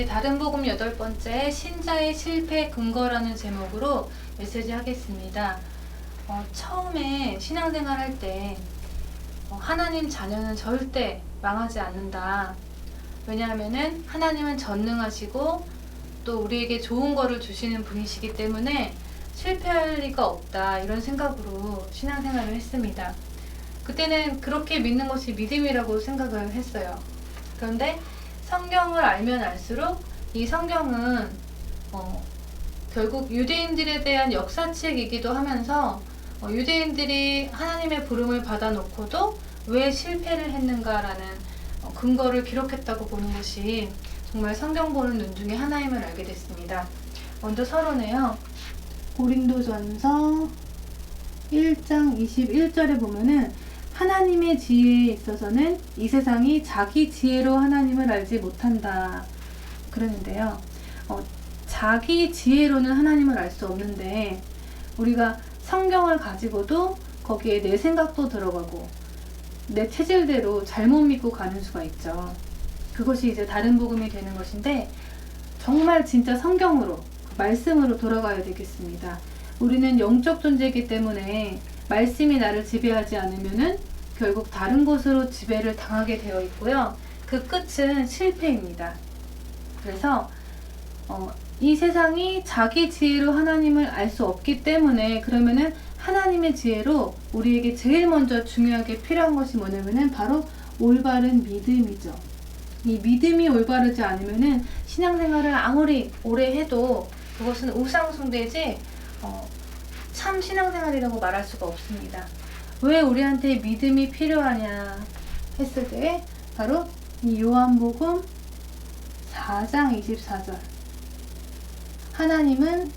네, 다른 복음 여덟 번째 신자의 실패 근거라는 제목으로 메시지 하겠습니다. 어, 처음에 신앙생활 할때 어, 하나님 자녀는 절대 망하지 않는다. 왜냐하면은 하나님은 전능하시고 또 우리에게 좋은 거를 주시는 분이시기 때문에 실패할 리가 없다 이런 생각으로 신앙생활을 했습니다. 그때는 그렇게 믿는 것이 믿음이라고 생각을 했어요. 그런데 성경을 알면 알수록 이 성경은 어, 결국 유대인들에 대한 역사책이기도 하면서 어, 유대인들이 하나님의 부름을 받아놓고도 왜 실패를 했는가라는 어, 근거를 기록했다고 보는 것이 정말 성경 보는 눈 중에 하나임을 알게 됐습니다. 먼저 서론에요. 고린도전서 1장 21절에 보면은 하나님의 지혜에 있어서는 이 세상이 자기 지혜로 하나님을 알지 못한다. 그러는데요. 어, 자기 지혜로는 하나님을 알 수 없는데 우리가 성경을 가지고도 거기에 내 생각도 들어가고 내 체질대로 잘못 믿고 가는 수가 있죠. 그것이 이제 다른 복음이 되는 것인데 정말 진짜 성경으로 말씀으로 돌아가야 되겠습니다. 우리는 영적 존재이기 때문에 말씀이 나를 지배하지 않으면은 결국 다른 곳으로 지배를 당하게 되어 있고요. 그 끝은 실패입니다. 그래서 어, 이 세상이 자기 지혜로 하나님을 알 수 없기 때문에 그러면은 하나님의 지혜로 우리에게 제일 먼저 중요하게 필요한 것이 뭐냐면은 바로 올바른 믿음이죠. 이 믿음이 올바르지 않으면은 신앙생활을 아무리 오래 해도 그것은 우상숭배지 어, 참 신앙생활이라고 말할 수가 없습니다. 왜 우리한테 믿음이 필요하냐 했을 때 바로 이 요한복음 4장 24절 하나님은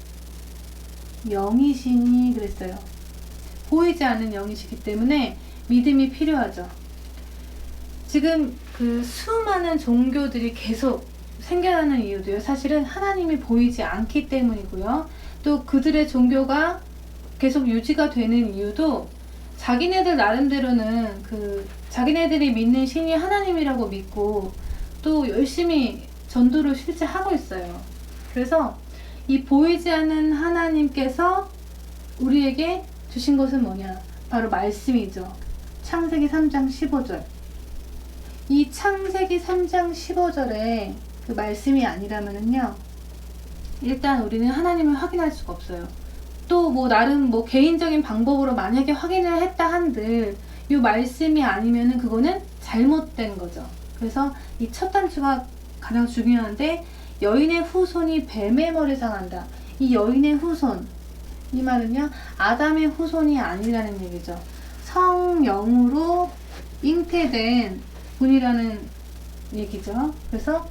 영이시니 그랬어요. 보이지 않는 영이시기 때문에 믿음이 필요하죠. 지금 그 수많은 종교들이 계속 생겨나는 이유도요. 사실은 하나님이 보이지 않기 때문이고요. 또 그들의 종교가 계속 유지가 되는 이유도 자기네들 나름대로는 그 자기네들이 믿는 신이 하나님이라고 믿고 또 열심히 전도를 실제 하고 있어요. 그래서 이 보이지 않는 하나님께서 우리에게 주신 것은 뭐냐? 바로 말씀이죠. 창세기 3장 15절. 이 창세기 3장 15절에 그 말씀이 아니라면은요. 일단 우리는 하나님을 확인할 수가 없어요. 또 뭐 나름 뭐 개인적인 방법으로 만약에 확인을 했다 한들 이 말씀이 아니면은 그거는 잘못된 거죠. 그래서 이 첫 단추가 가장 중요한데 여인의 후손이 뱀의 머리 상한다. 이 여인의 후손 이 말은요 아담의 후손이 아니라는 얘기죠. 성령으로 잉태된 분이라는 얘기죠. 그래서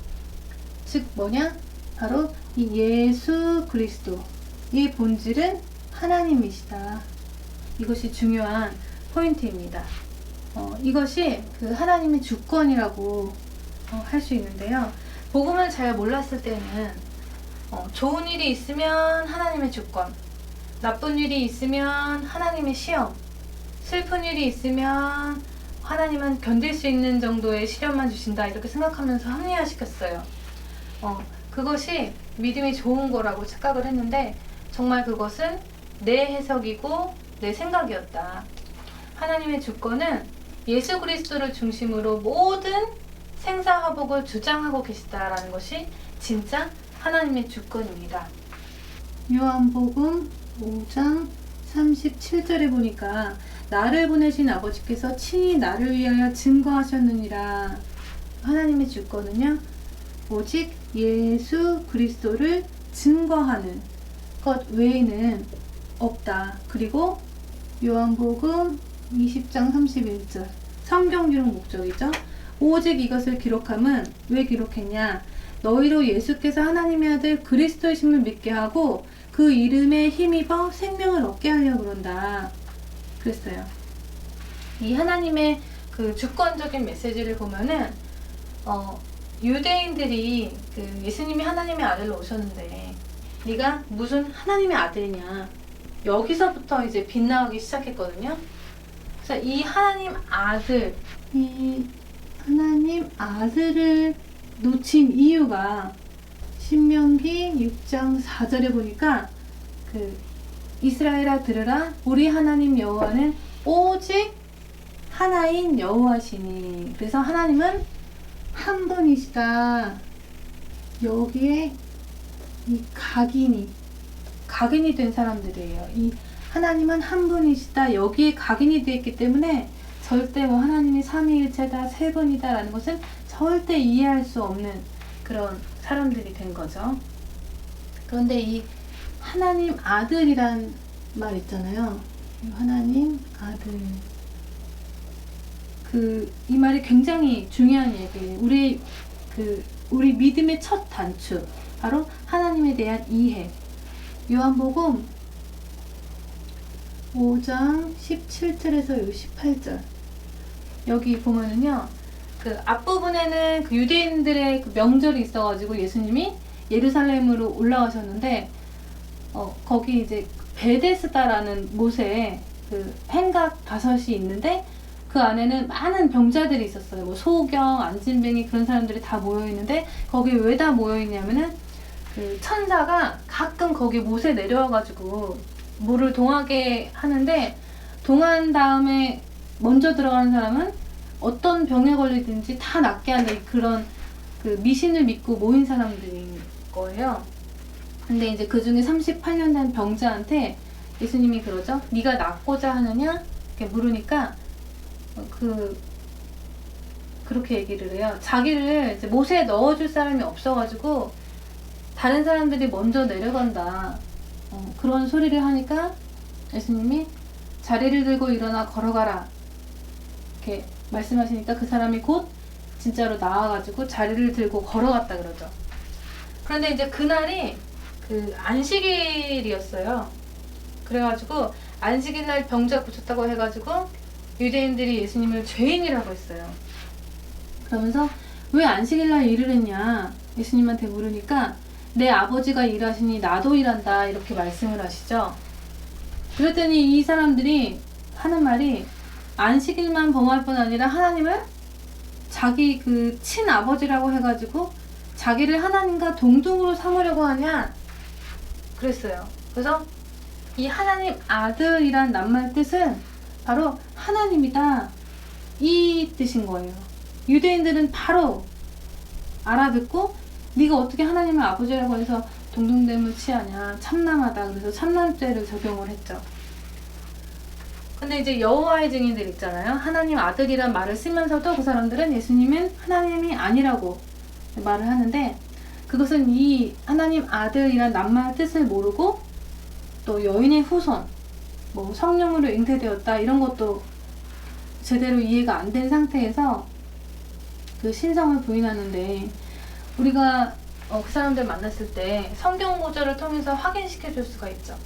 즉 뭐냐? 바로 이 예수 그리스도 의 본질은 하나님이시다. 이것이 중요한 포인트입니다. 어, 이것이 그 하나님의 주권이라고 어, 할수 있는데요. 복음을 잘 몰랐을 때는 어, 좋은 일이 있으면 하나님의 주권, 나쁜 일이 있으면 하나님의 시험, 슬픈 일이 있으면 하나님은 견딜 수 있는 정도의 시련만 주신다 이렇게 생각하면서 합리화시켰어요. 어, 그것이 믿음이 좋은 거라고 착각을 했는데 정말 그것은 내 해석이고 내 생각이었다. 하나님의 주권은 예수 그리스도를 중심으로 모든 생사화복을 주장하고 계시다라는 것이 진짜 하나님의 주권입니다. 요한복음 5장 37절에 보니까 나를 보내신 아버지께서 친히 나를 위하여 증거하셨느니라. 하나님의 주권은요. 오직 예수 그리스도를 증거하는 것 외에는 없다. 그리고 요한복음 20장 31절 성경 기록 목적이죠. 오직 이것을 기록함은 왜 기록했냐? 너희로 예수께서 하나님의 아들 그리스도이심을 믿게 하고 그 이름에 힘입어 생명을 얻게 하려 그런다. 그랬어요. 이 하나님의 그 주권적인 메시지를 보면은 어, 유대인들이 그 예수님이 하나님의 아들로 오셨는데 네가 무슨 하나님의 아들이냐. 여기서부터 이제 빗나가기 시작했거든요. 그래서 이 하나님 아들 이 하나님 아들을 놓친 이유가 신명기 6장 4절에 보니까 그 이스라엘아 들으라. 우리 하나님 여호와는 오직 하나인 여호와시니. 그래서 하나님은 한 분이시다. 여기에 이 각인이 각인이 된 사람들이에요 이 하나님은 한 분이시다 여기에 각인이 되어 있기 때문에 절대 뭐 하나님이 삼위일체다 세 분이다라는 것은 절대 이해할 수 없는 그런 사람들이 된 거죠. 그런데 이 하나님 아들이란 말 있잖아요. 이 하나님 아들. 그 이 말이 굉장히 중요한 얘기예요. 우리 그 우리 믿음의 첫 단추 바로 하나님에 대한 이해. 요한복음 5장 17절에서 18절. 여기 보면은요. 그 앞부분에는 그 유대인들의 그 명절이 있어가지고 예수님이 예루살렘으로 올라가셨는데 어, 거기 이제 베데스다라는 곳에 그 행각 다섯이 있는데 그 안에는 많은 병자들이 있었어요. 뭐 소경, 안진뱅이 그런 사람들이 다 모여 있는데 거기 왜 다 모여 있냐면은 그 천사가 가끔 거기 못에 내려와가지고 물을 동하게 하는데 동한 다음에 먼저 들어가는 사람은 어떤 병에 걸리든지 다 낫게 하는 그런 그 미신을 믿고 모인 사람들인 거예요. 근데 이제 그 중에 38년 된 병자한테 예수님이 그러죠. 네가 낫고자 하느냐? 이렇게 물으니까 어, 그 그렇게 얘기를 해요. 자기를 이제 못에 넣어줄 사람이 없어가지고 다른 사람들이 먼저 내려간다. 어, 그런 소리를 하니까 예수님이 자리를 들고 일어나 걸어가라. 이렇게 말씀하시니까 그 사람이 곧 진짜로 나와가지고 자리를 들고 걸어갔다 그러죠. 그런데 이제 그날이 그 안식일이었어요. 그래가지고 안식일 날 병자 고쳤다고 해가지고 유대인들이 예수님을 죄인이라고 했어요. 그러면서 왜 안식일 날 일을 했냐 예수님한테 물으니까 내 아버지가 일하시니 나도 일한다 이렇게 말씀을 하시죠. 그랬더니 이 사람들이 하는 말이 안식일만 범할 뿐 아니라 하나님을 자기 그 친아버지라고 해가지고 자기를 하나님과 동등으로 삼으려고 하냐 그랬어요. 그래서 이 하나님 아들이란 낱말 뜻은 바로 하나님이다 이 뜻인 거예요. 유대인들은 바로 알아듣고 네가 어떻게 하나님을 아버지라고 해서 동등됨을 취하냐 참남하다 그래서 참남죄를 적용을 했죠. 근데 이제 여호와의 증인들 있잖아요. 하나님 아들이란 말을 쓰면서도 그 사람들은 예수님은 하나님이 아니라고 말을 하는데 그것은 이 하나님 아들이란 낱말 뜻을 모르고 또 여인의 후손, 뭐 성령으로 잉태되었다 이런 것도 제대로 이해가 안 된 상태에서 그 신성을 부인하는데 우리가 어, 그 사람들 만났을 때 성경 구절을 통해서 확인시켜 줄 수가 있죠.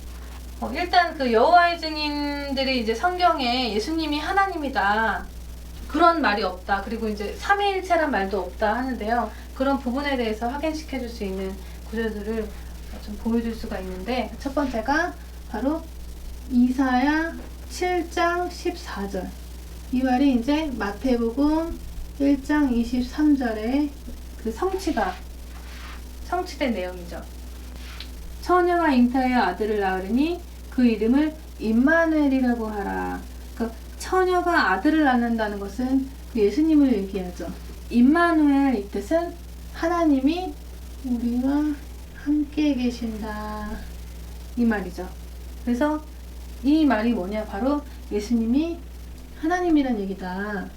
어, 일단 그 여호와의 증인들이 이제 성경에 예수님이 하나님이다. 그런 말이 없다. 그리고 이제 삼위일체란 말도 없다 하는데요. 그런 부분에 대해서 확인시켜 줄 수 있는 구절들을 좀 보여줄 수가 있는데 첫 번째가 바로 이사야 7장 14절. 이 말이 이제 마태복음 1장 23절에 그 성취가 성취된 내용이죠. 처녀가 잉타하여 아들을 낳으리니 그 이름을 임마누엘이라고 하라. 그러니까 처녀가 아들을 낳는다는 것은 그 예수님을 얘기하죠. 임마누엘 이 뜻은 하나님이 우리와 함께 계신다 이 말이죠. 그래서 이 말이 뭐냐 바로 예수님이 하나님이란 얘기다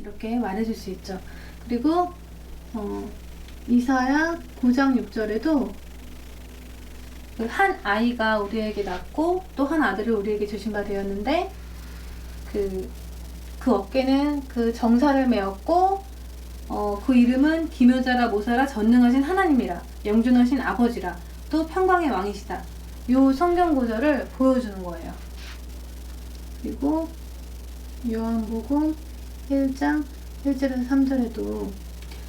이렇게 말해줄 수 있죠. 그리고 어, 이사야 9장 6절에도 그한 아이가 우리에게 낳고 또 한 아들을 우리에게 주신 바 되었는데 그, 그 어깨는 그 정사를 메었고 어, 그 이름은 기묘자라 모사라 전능하신 하나님이라 영존하신 아버지라 또 평강의 왕이시다. 요 성경 구절을 보여주는 거예요. 그리고 요한복음 1장 1절에서 3절에도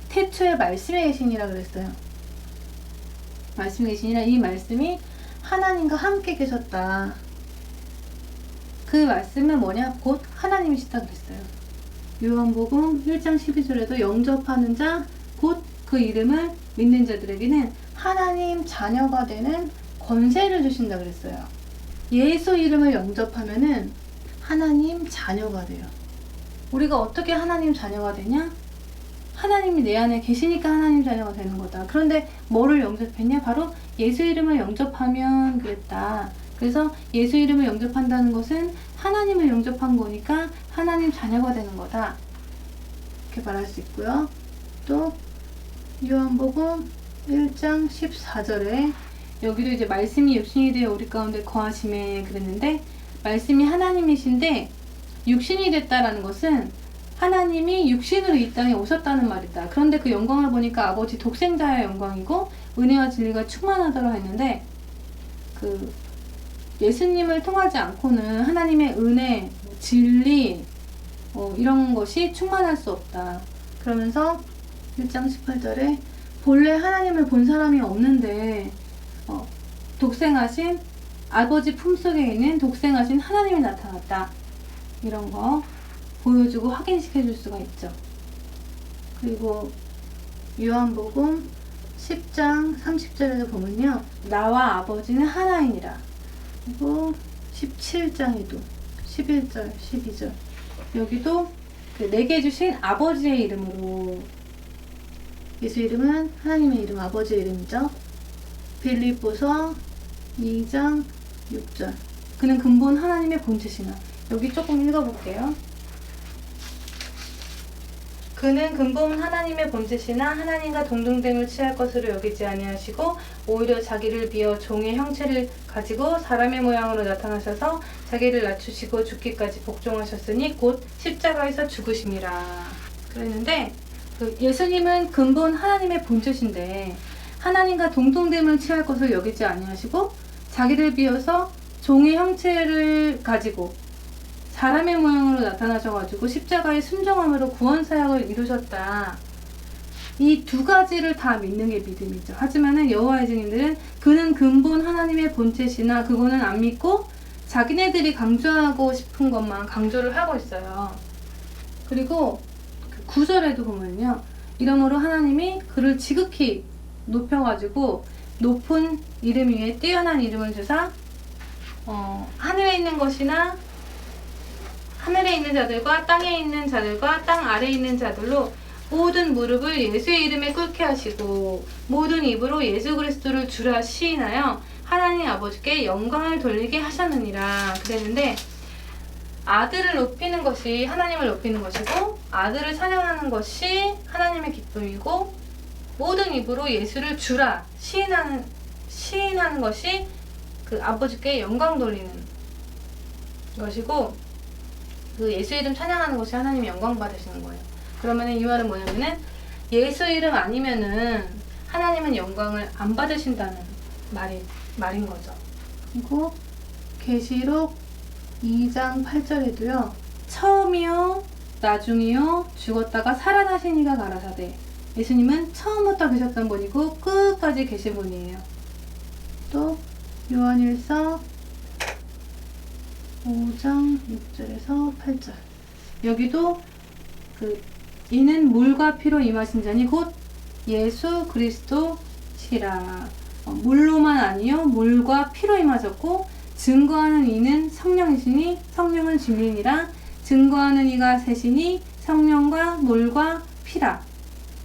태초에 말씀에 계시니라 그랬어요. 말씀에 계시니라 이 말씀이 하나님과 함께 계셨다. 그 말씀은 뭐냐? 곧 하나님이시다 그랬어요. 요한복음 1장 12절에도 영접하는 자, 곧 그 이름을 믿는 자들에게는 하나님 자녀가 되는 권세를 주신다 그랬어요. 예수 이름을 영접하면은 하나님 자녀가 돼요. 우리가 어떻게 하나님 자녀가 되냐? 하나님이 내 안에 계시니까 하나님 자녀가 되는 거다. 그런데 뭐를 영접했냐? 바로 예수 이름을 영접하면 그랬다. 그래서 예수 이름을 영접한다는 것은 하나님을 영접한 거니까 하나님 자녀가 되는 거다. 이렇게 말할 수 있고요. 또 요한복음 1장 14절에 여기도 이제 말씀이 육신이 되어 우리 가운데 거하심에 그랬는데 말씀이 하나님이신데 육신이 됐다라는 것은 하나님이 육신으로 이 땅에 오셨다는 말이다. 그런데 그 영광을 보니까 아버지 독생자의 영광이고 은혜와 진리가 충만하더라 했는데 그 예수님을 통하지 않고는 하나님의 은혜, 진리 어, 이런 것이 충만할 수 없다. 그러면서 1장 18절에 본래 하나님을 본 사람이 없는데 어, 독생하신 아버지 품속에 있는 독생하신 하나님이 나타났다. 이런 거 보여주고 확인시켜 줄 수가 있죠. 그리고 요한복음 10장 30절에도 보면요. 나와 아버지는 하나이니라. 그리고 17장에도 11절, 12절 여기도 그 내게 주신 아버지의 이름으로 예수 이름은 하나님의 이름, 아버지의 이름이죠. 빌립보서 2장 6절 그는 근본 하나님의 본체시나 여기 조금 읽어볼게요. 그는 근본 하나님의 본체시나 하나님과 동등됨을 취할 것으로 여기지 아니하시고 오히려 자기를 비어 종의 형체를 가지고 사람의 모양으로 나타나셔서 자기를 낮추시고 죽기까지 복종하셨으니 곧 십자가에서 죽으심이라 그랬는데 그 예수님은 근본 하나님의 본체신데 하나님과 동등됨을 취할 것을 여기지 아니하시고 자기를 비어서 종의 형체를 가지고 사람의 모양으로 나타나셔가지고 십자가의 순종함으로 구원 사역을 이루셨다. 이 두 가지를 다 믿는 게 믿음이죠. 하지만은 여호와의 증인들은 그는 근본 하나님의 본체시나 그거는 안 믿고 자기네들이 강조하고 싶은 것만 강조를 하고 있어요. 그리고 그 구절에도 보면요. 이러므로 하나님이 그를 지극히 높여가지고 높은 이름 위에 뛰어난 이름을 주사 어, 하늘에 있는 것이나 하늘에 있는 자들과 땅에 있는 자들과 땅 아래에 있는 자들로 모든 무릎을 예수의 이름에 꿇게 하시고 모든 입으로 예수 그리스도를 주라 시인하여 하나님 아버지께 영광을 돌리게 하셨느니라 그랬는데 아들을 높이는 것이 하나님을 높이는 것이고 아들을 찬양하는 것이 하나님의 기쁨이고 모든 입으로 예수를 주라 시인하는 시인하는 것이 그 아버지께 영광 돌리는 것이고 그 예수 이름 찬양하는 것이 하나님의 영광 받으시는 거예요. 그러면 이 말은 뭐냐면은 예수 이름 아니면은 하나님은 영광을 안 받으신다는 말이 말인 거죠. 그리고 계시록 2장 8절에도요. 처음이요 나중이요 죽었다가 살아나신 이가 가라사대 예수님은 처음부터 계셨던 분이고 끝까지 계신 분이에요. 또 요한일서 5장 6절에서 8절. 여기도 그 이는 물과 피로 임하신 자니 곧 예수 그리스도시라. 어, 물로만 아니요 물과 피로 임하셨고 증거하는 이는 성령이시니 성령은 진리니라 증거하는 이가 셋이니 성령과 물과 피라.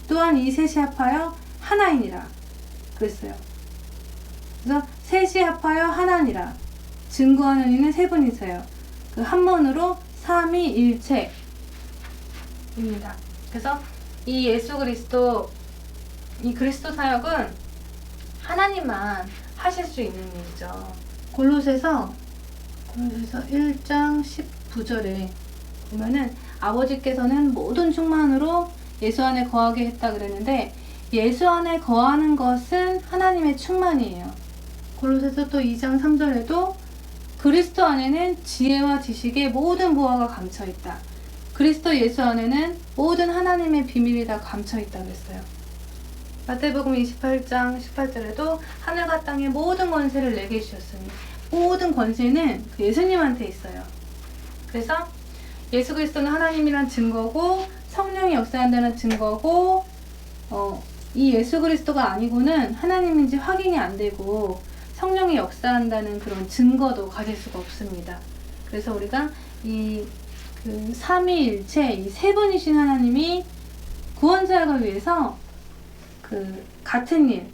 또한 이 셋이 합하여 하나이니라. 그랬어요. 그래서 셋이 합하여 하나니라 증거하는 이는 세 분이세요. 그한 번으로 삼위일체입니다. 그래서 이 예수 그리스도 이 그리스도 사역은 하나님만 하실 수 있는 일이죠. 골로새서 골로새서 1장 19절에 보면은 아버지께서는 모든 충만으로 예수 안에 거하게 했다 그랬는데 예수 안에 거하는 것은 하나님의 충만이에요. 골로새서 또 2장 3절에도 그리스도 안에는 지혜와 지식의 모든 보화가 감춰 있다. 그리스도 예수 안에는 모든 하나님의 비밀이 다 감춰 있다 그랬어요. 마태복음 28장 18절에도 하늘과 땅의 모든 권세를 내게 주셨으니 모든 권세는 그 예수님한테 있어요. 그래서 예수 그리스도는 하나님이란 증거고 성령이 역사한다는 증거고 어, 이 예수 그리스도가 아니고는 하나님인지 확인이 안 되고 성령이 역사한다는 그런 증거도 가질 수가 없습니다. 그래서 우리가 이 그 삼위일체 이 세 분이신 하나님이 구원 사역을 위해서 그 같은 일,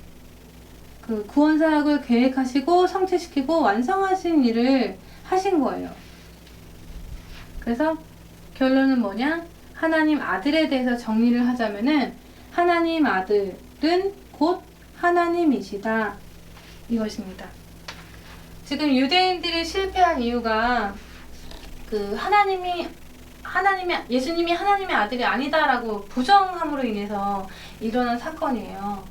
그 구원 사역을 계획하시고 성취시키고 완성하신 일을 하신 거예요. 그래서 결론은 뭐냐? 하나님 아들에 대해서 정리를 하자면은 하나님 아들은 곧 하나님이시다. 이것입니다. 지금 유대인들이 실패한 이유가 그 하나님이 하나님이 예수님이 하나님의 아들이 아니다라고 부정함으로 인해서 일어난 사건이에요.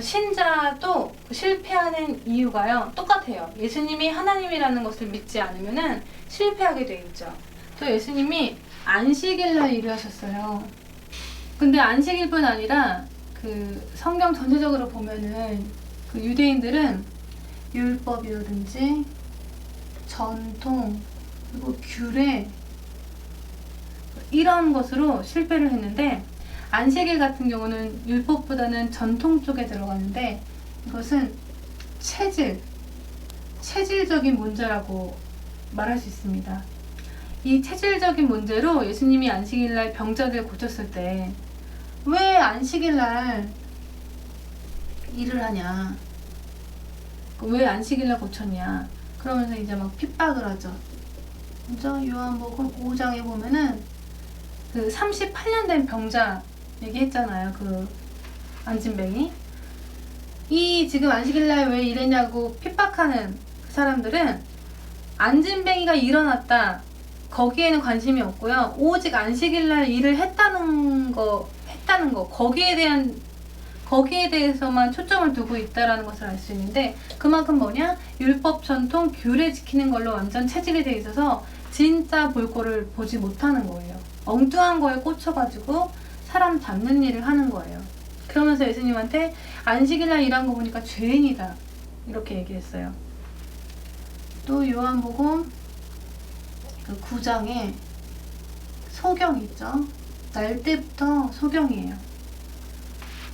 신자도 그 실패하는 이유가요 똑같아요. 예수님이 하나님이라는 것을 믿지 않으면은 실패하게 돼 있죠. 또 예수님이 안식일 날 일을 하셨어요. 근데 안식일뿐 아니라 그 성경 전체적으로 보면은 그 유대인들은 율법이라든지 전통 그리고 규례 이런 것으로 실패를 했는데 안식일 같은 경우는 율법보다는 전통 쪽에 들어가는데 이것은 체질, 체질적인 문제라고 말할 수 있습니다. 이 체질적인 문제로 예수님이 안식일날 병자들 고쳤을 때 왜 안식일날 일을 하냐? 왜 안식일날 고쳤냐? 그러면서 이제 막 핍박을 하죠. 그죠? 요한복음 5장에 보면은 그 38년 된 병자 얘기했잖아요. 그 안진뱅이. 이 지금 안식일날 왜 이랬냐고 핍박하는 그 사람들은 안진뱅이가 일어났다. 거기에는 관심이 없고요. 오직 안식일날 일을 했다는 거, 했다는 거, 거기에 대한 거기에 대해서만 초점을 두고 있다라는 것을 알 수 있는데 그만큼 뭐냐 율법 전통 규례 지키는 걸로 완전 체질이 돼 있어서 진짜 볼 거를 보지 못하는 거예요. 엉뚱한 거에 꽂혀가지고 사람 잡는 일을 하는 거예요. 그러면서 예수님한테 안식일날 일한 거 보니까 죄인이다 이렇게 얘기했어요. 또 요한복음 그 9장에 소경 있죠. 날 때부터 소경이에요.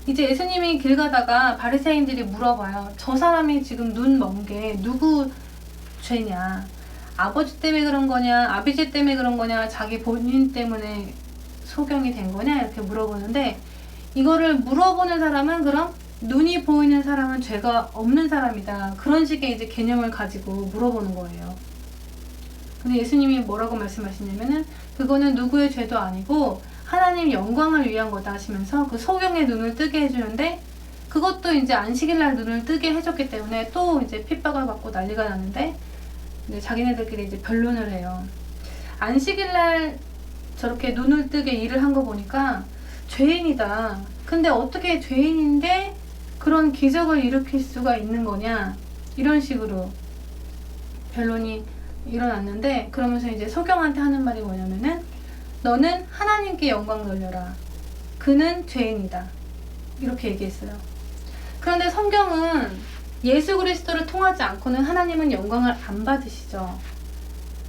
이제 예수님이 길 가다가 바리새인들이 물어봐요. 저 사람이 지금 눈 먼 게 누구 죄냐? 아버지 때문에 그런 거냐? 아비지 때문에 그런 거냐? 자기 본인 때문에 소경이 된 거냐? 이렇게 물어보는데 이거를 물어보는 사람은 그럼 눈이 보이는 사람은 죄가 없는 사람이다. 그런 식의 이제 개념을 가지고 물어보는 거예요. 근데 예수님이 뭐라고 말씀하시냐면은 그거는 누구의 죄도 아니고 하나님 영광을 위한 거다 하시면서 그 소경의 눈을 뜨게 해주는데 그것도 이제 안식일날 눈을 뜨게 해줬기 때문에 또 이제 핍박을 받고 난리가 이제 자기네들끼리 이제 변론을 해요. 안식일날 저렇게 눈을 뜨게 일을 한 거 보니까 죄인이다. 근데 어떻게 죄인인데 그런 기적을 일으킬 수가 있는 거냐? 이런 식으로 변론이 일어났는데 그러면서 이제 소경한테 하는 말이 뭐냐면은 너는 하나님께 영광 돌려라. 그는 죄인이다. 이렇게 얘기했어요. 그런데 성경은 예수 그리스도를 통하지 않고는 하나님은 영광을 안 받으시죠.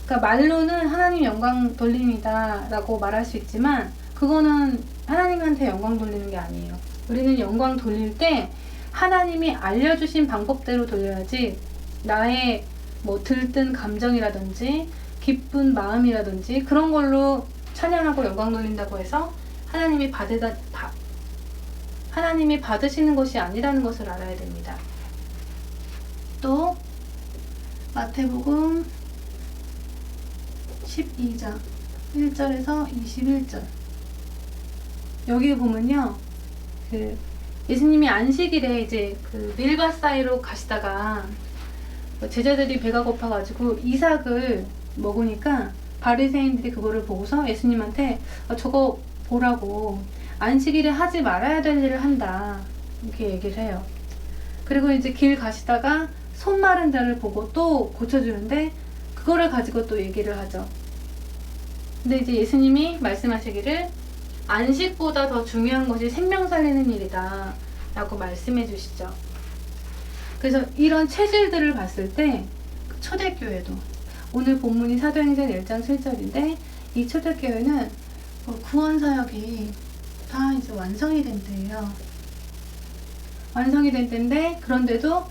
그러니까 말로는 하나님 영광 돌립니다라고 말할 수 있지만 그거는 하나님한테 영광 돌리는 게 아니에요. 우리는 영광 돌릴 때 하나님이 알려주신 방법대로 돌려야지 나의 뭐 들뜬 감정이라든지 기쁜 마음이라든지 그런 걸로 찬양하고 영광 돌린다고 해서 하나님이 받으다 바, 하나님이 받으시는 것이 아니라는 것을 알아야 됩니다. 또 마태복음 12장 1절에서 21절 여기 보면요 그 예수님이 안식일에 이제 그 밀밭 사이로 가시다가 제자들이 배가 고파가지고 이삭을 먹으니까 바리새인들이 그거를 보고서 예수님한테 어, 저거 보라고 안식일에 하지 말아야 될 일을 한다 이렇게 얘기를 해요. 그리고 이제 길 가시다가 손 마른 자를 보고 또 고쳐주는데 그거를 가지고 또 얘기를 하죠. 근데 이제 예수님이 말씀하시기를 안식보다 더 중요한 것이 생명 살리는 일이다 라고 말씀해 주시죠. 그래서 이런 체질들을 봤을 때 초대교회도 오늘 본문이 사도행전 1장 7절인데 이 초대교회는 구원 사역이 다 이제 완성이 된 때예요. 완성이 된 때인데 그런데도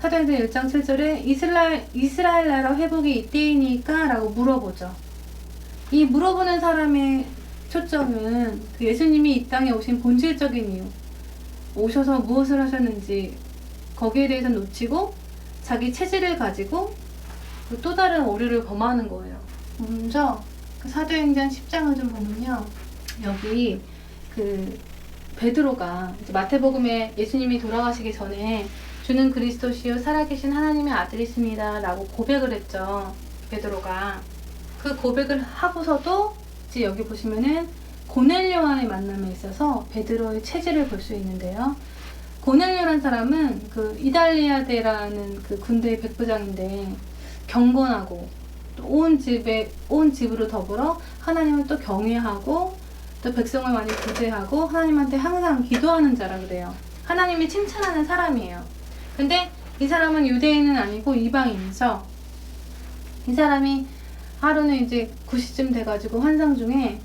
사도행전 1장 7절에 이스라엘, 이스라엘 나라 회복이 이때이니까 라고 물어보죠. 이 물어보는 사람의 초점은 그 예수님이 이 땅에 오신 본질적인 이유, 오셔서 무엇을 하셨는지 거기에 대해서 놓치고 자기 체질을 가지고 그 또 다른 오류를 범하는 거예요. 먼저 그 사도행전 10장을 좀 보면요. 여기 그 베드로가 이제 마태복음에 예수님이 돌아가시기 전에 주는 그리스도시요 살아계신 하나님의 아들이십니다라고 고백을 했죠. 베드로가 그 고백을 하고서도 이제 여기 보시면은 고넬료와의 만남에 있어서 베드로의 체질을 볼 수 있는데요. 고넬료란 사람은 그 이달리아데라는 그 군대의 백부장인데 경건하고 또온 집에 온 집으로 더불어 하나님을 또 경외하고 또 백성을 많이 구제하고 하나님한테 항상 기도하는 자라 그래요. 하나님이 칭찬하는 사람이에요. 근데 이 사람은 유대인은 아니고 이방인이죠. 이 사람이 하루는 이제 9시쯤 돼가지고 환상 중에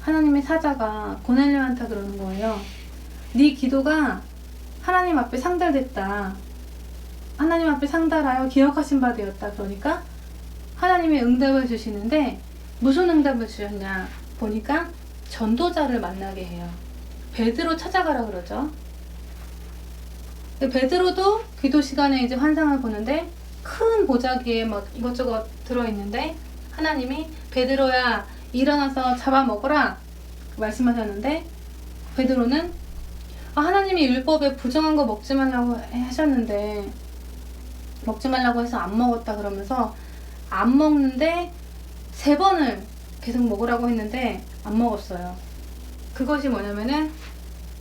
하나님의 사자가 고넬료한테 그러는 거예요. 네 기도가 하나님 앞에 상달됐다. 하나님 앞에 상달하여 기억하신 바 되었다. 그러니까 하나님의 응답을 주시는데 무슨 응답을 주셨냐 보니까 전도자를 만나게 해요. 베드로 찾아가라 그러죠. 베드로도 기도 시간에 이제 환상을 보는데 큰 보자기에 막 이것저것 들어있는데 하나님이 베드로야 일어나서 잡아먹어라 말씀하셨는데 베드로는 아, 하나님이 율법에 부정한 거 먹지 말라고 하셨는데 먹지 말라고 해서 안 먹었다 그러면서 안 먹는데 세 번을 계속 먹으라고 했는데 안 먹었어요. 그것이 뭐냐면은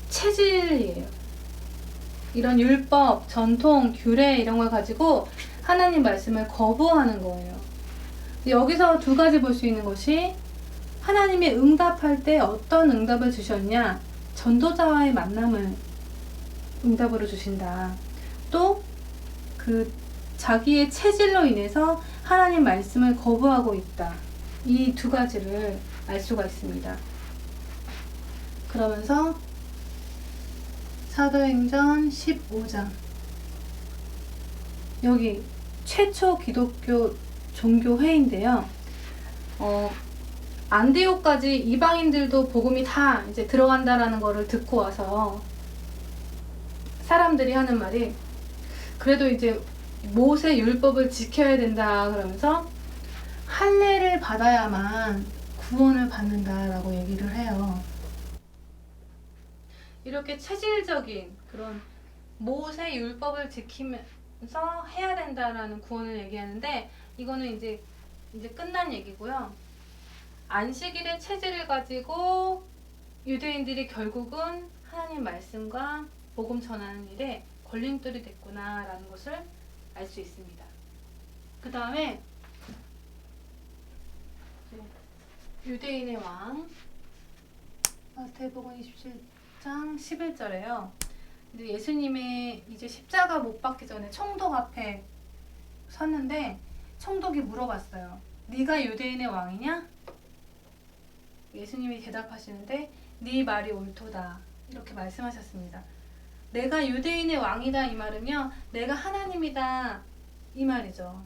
체질이에요. 이런 율법, 전통, 규례 이런 걸 가지고 하나님 말씀을 거부하는 거예요. 여기서 두 가지 볼 수 있는 것이 하나님이 응답할 때 어떤 응답을 주셨냐? 전도자와의 만남을 응답으로 주신다. 또 그 자기의 체질로 인해서 하나님 말씀을 거부하고 있다. 이 두 가지를 알 수가 있습니다. 그러면서 사도행전 15장 여기 최초 기독교 종교회인데요. 어, 안디옥까지 이방인들도 복음이 다 이제 들어간다라는 거를 듣고 와서 사람들이 하는 말이 그래도 이제 모세 율법을 지켜야 된다 그러면서 할례를 받아야만 구원을 받는다라고 얘기를 해요. 이렇게 체질적인 그런 모세 율법을 지키면서 해야 된다라는 구원을 얘기하는데 이거는 이제 이제 끝난 얘기고요. 안식일의 체질을 가지고 유대인들이 결국은 하나님 말씀과 복음 전하는 일에 걸림돌이 됐구나라는 것을 알 수 있습니다. 그 다음에 유대인의 왕 마태복음 27장 11절에요. 근데 예수님의 이제 십자가 못 박기 전에 총독 앞에 섰는데 총독이 물어봤어요. 네가 유대인의 왕이냐? 예수님이 대답하시는데 네 말이 옳도다 이렇게 말씀하셨습니다. 내가 유대인의 왕이다 이 말은요. 내가 하나님이다 이 말이죠.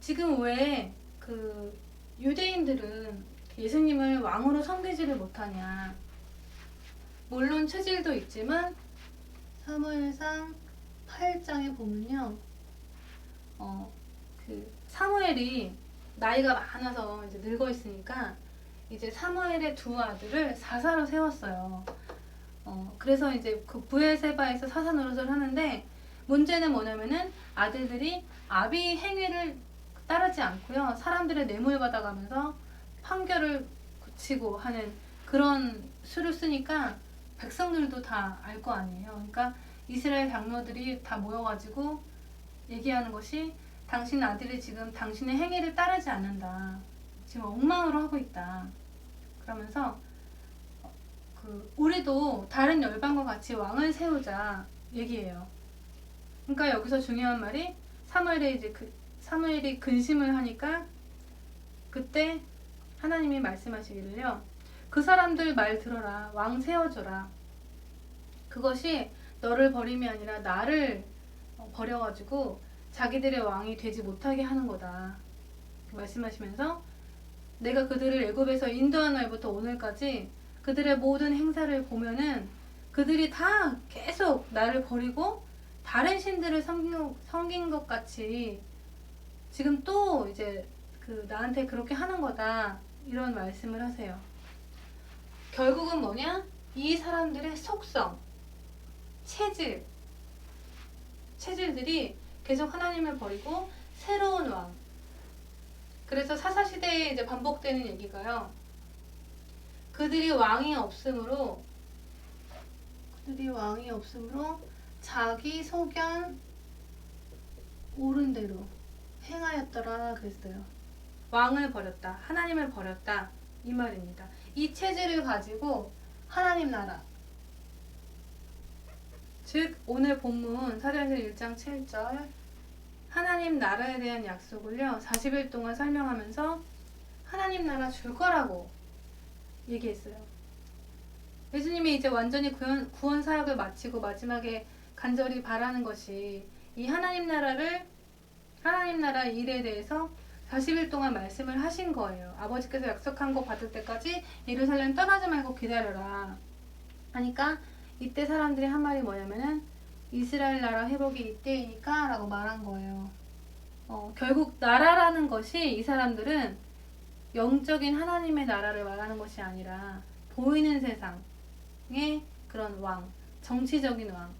지금 왜 그 유대인들은 예수님을 왕으로 섬기지를 못하냐? 물론 체질도 있지만 사무엘상 8장에 보면요. 어, 그 사무엘이 나이가 많아서 이제 늙어 있으니까 이제 사무엘의 두 아들을 사사로 세웠어요. 어, 그래서 이제 그 부엘세바에서 사사 노릇을 하는데 문제는 뭐냐면은 아들들이 아비 행위를 따르지 않고요. 사람들의 뇌물 받아가면서 판결을 고치고 하는 그런 수를 쓰니까 백성들도 다 알 거 아니에요. 그러니까 이스라엘 장로들이 다 모여가지고 얘기하는 것이 당신 아들이 지금 당신의 행위를 따르지 않는다. 지금 엉망으로 하고 있다. 그러면서 그 우리도 다른 열방과 같이 왕을 세우자 얘기해요. 그러니까 여기서 중요한 말이 사무엘이 이제 그 사무엘이 근심을 하니까 그때 하나님이 말씀하시기를요. 그 사람들 말 들어라. 왕 세워줘라. 그것이 너를 버림이 아니라 나를 어, 버려가지고 자기들의 왕이 되지 못하게 하는 거다. 말씀하시면서 내가 그들을 애굽에서 인도한 날부터 오늘까지 그들의 모든 행사를 보면은 그들이 다 계속 나를 버리고 다른 신들을 섬긴, 섬긴 것 같이 지금 또 이제 그 나한테 그렇게 하는 거다 이런 말씀을 하세요. 결국은 뭐냐? 이 사람들의 속성, 체질, 체질들이 계속 하나님을 버리고 새로운 왕. 그래서 사사 시대에 이제 반복되는 얘기가요. 그들이 왕이 없으므로 그들이 왕이 없으므로 자기 소견 옳은 대로 행하였더라 그랬어요. 왕을 버렸다. 하나님을 버렸다. 이 말입니다. 이 체질을 가지고 하나님 나라 즉 오늘 본문 사도행전 1장 7절 하나님 나라에 대한 약속을요 40일 동안 설명하면서 하나님 나라 줄 거라고 얘기했어요. 예수님이 이제 완전히 구원, 구원 사역을 마치고 마지막에 간절히 바라는 것이 이 하나님 나라를 하나님 나라 일에 대해서 40일 동안 말씀을 하신 거예요. 아버지께서 약속한 거 받을 때까지 예루살렘 떠나지 말고 기다려라. 하니까 이때 사람들이 한 말이 뭐냐면은 이스라엘 나라 회복이 이때이니까 라고 말한 거예요. 어, 결국 나라라는 것이 이 사람들은 영적인 하나님의 나라를 말하는 것이 아니라 보이는 세상의 그런 왕, 정치적인 왕.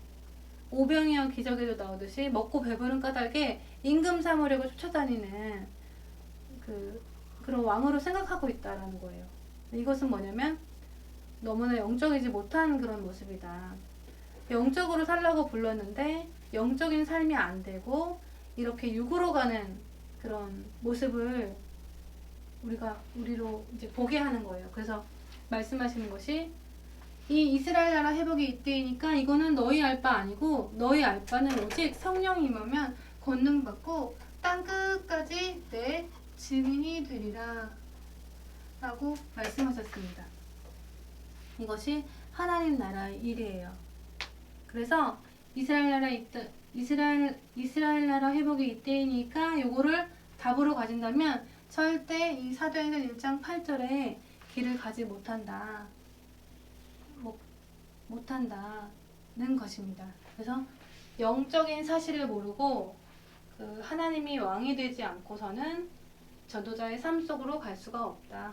오병이어 기적에도 나오듯이 먹고 배부른 까닭에 임금 삼으려고 쫓아다니는 그 그런 왕으로 생각하고 있다라는 거예요. 이것은 뭐냐면 너무나 영적이지 못한 그런 모습이다. 영적으로 살라고 불렀는데 영적인 삶이 안 되고 이렇게 육으로 가는 그런 모습을 우리가 우리로 이제 보게 하는 거예요. 그래서 말씀하시는 것이 이 이스라엘 나라 회복이 이때이니까 이거는 너희 알바 아니고 너희 알바는 오직 성령이 임하면 권능 받고 땅 끝까지 내 증인이 되리라 라고 말씀하셨습니다. 이것이 하나님 나라의 일이에요. 그래서 이스라엘 나라 이스라엘 이스라엘 나라 회복이 이때이니까 요거를 답으로 가진다면 절대 이 사도행전 1장 8절에 길을 가지 못한다. 못, 못한다는 것입니다. 그래서 영적인 사실을 모르고 그 하나님이 왕이 되지 않고서는 전도자의 삶 속으로 갈 수가 없다.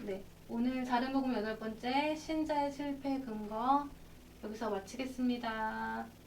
네. 오늘 자른복음 여덟 번째 신자의 실패 근거 여기서 마치겠습니다.